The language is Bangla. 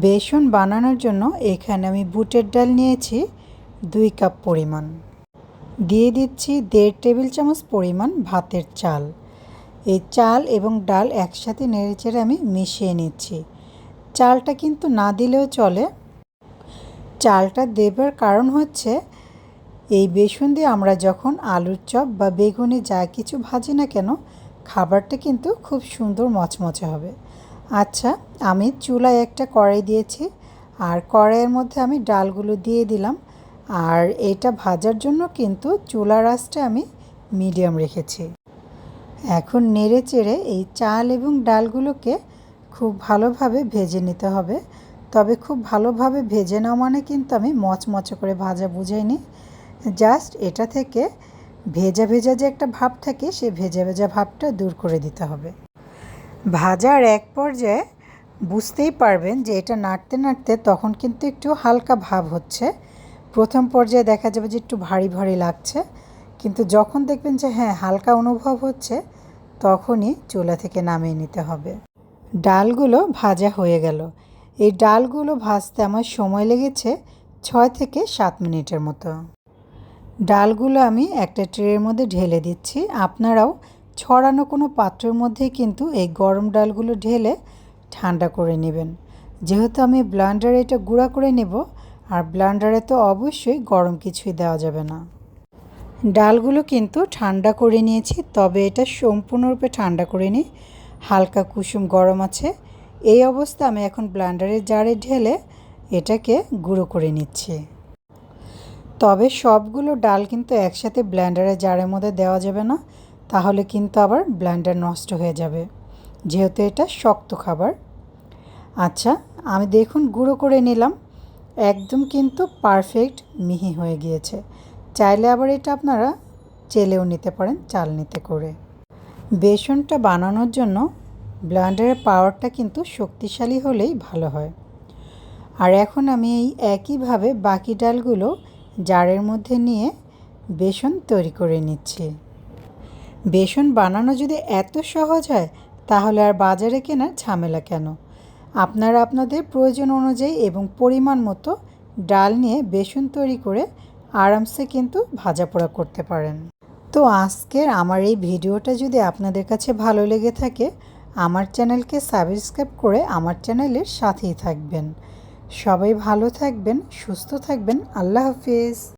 বেসন বানানোর জন্য এখানে আমি বুটের ডাল নিয়েছি দুই কাপ পরিমাণ। দিয়ে দিচ্ছি দেড় টেবিল চামচ পরিমাণ ভাতের চাল। এই চাল এবং ডাল একসাথে নেড়েচেড়ে আমি মিশিয়ে নিচ্ছি। চালটা কিন্তু না দিলেও চলে। চালটা দেবার কারণ হচ্ছে, এই বেসন দিয়ে আমরা যখন আলুর চপ বা বেগুনি যা কিছু ভাজি না কেন, খাবারটা কিন্তু খুব সুন্দর মচমচে হবে। আচ্ছা আমি চুলায় একটা কড়াই দিয়েছি। আর কড়াইয়ের মধ্যে আমি ডালগুলো দিয়ে দিলাম। আর এটা ভাজার জন্য কিন্তু চুলার আঁচটা আমি মিডিয়াম রেখেছি। এখন নেড়ে চেড়ে এই চাল এবং ডালগুলোকে খুব ভালোভাবে ভেজে নিতে হবে। তবে খুব ভালোভাবে ভেজে নেওয়া মানে কিন্তু আমি মচমচে করে ভাজা বুঝাইনি। জাস্ট এটা থেকে ভেজা ভেজা যে একটা ভাব থাকে সেই ভেজা ভেজা ভাবটা দূর করে দিতে হবে। ভাজার এক পর্যায়ে বুঝতেই পারবেন যে এটা নাড়তে নাড়তে তখন কিন্তু একটু হালকা ভাব হচ্ছে। প্রথম পর্যায়ে দেখা যাবে যে একটু ভারী ভারী লাগছে। কিন্তু যখন দেখবেন যে হ্যাঁ হালকা অনুভব হচ্ছে, তখনই চুলা থেকে নামিয়ে নিতে হবে। ডালগুলো ভাজা হয়ে গেল। এই ডালগুলো ভাজতে আমার সময় লেগেছে ছয় থেকে সাত মিনিটের মতো। ডালগুলো আমি একটা ট্রের মধ্যে ঢেলে দিচ্ছি। আপনারাও ছড়ানো কোনো পাত্রের মধ্যে কিন্তু এই গরম ডালগুলো ঢেলে ঠান্ডা করে নেবেন। যেহেতু আমি ব্লান্ডারে এটা গুঁড়া করে নেব, আর ব্লান্ডারে তো অবশ্যই গরম কিছুই দেওয়া যাবে না। ডালগুলো কিন্তু ঠান্ডা করে নিয়েছি, তবে এটা সম্পূর্ণরূপে ঠান্ডা করে নিই। হালকা কুসুম গরম আছে। এই অবস্থা আমি এখন ব্লান্ডারের জারে ঢেলে এটাকে গুঁড়ো করে নিচ্ছি। তবে সবগুলো ডাল কিন্তু একসাথে ব্ল্যান্ডারের জারের মধ্যে দেওয়া যাবে না। তাহলে কিন্তু আবার ব্ল্যান্ডার নষ্ট হয়ে যাবে। যেহেতু এটা শক্ত খাবার। আচ্ছা আমি দেখুন গুঁড়ো করে নিলাম। একদম কিন্তু পারফেক্ট মিহি হয়ে গিয়েছে। চাইলে আবার এটা আপনারা চেলেও নিতে পারেন চাল নিতে করে। বেসনটা বানানোর জন্য ব্লান্ডারের পাওয়ারটা কিন্তু শক্তিশালী হলেই ভালো হয়। আর এখন আমি এই একইভাবে বাকি ডালগুলো জারের মধ্যে নিয়ে বেসন তৈরি করে নিচ্ছি। বেসন বানানো যদি এত সহজ হয়, তাহলে আর বাজারে কেনার ঝামেলা কেন? আপনারা আপনাদের প্রয়োজন অনুযায়ী এবং পরিমাণ মতো ডাল নিয়ে বেসন তৈরি করে আরামসে কিন্তু ভাজা পোড়া করতে পারেন। তো আজকের আমার এই ভিডিওটা যদি আপনাদের কাছে ভালো লেগে থাকে, আমার চ্যানেলকে সাবস্ক্রাইব করে আমার চ্যানেলের সাথেই থাকবেন। সবাই ভালো থাকবেন, সুস্থ থাকবেন, আল্লাহ হাফিজ।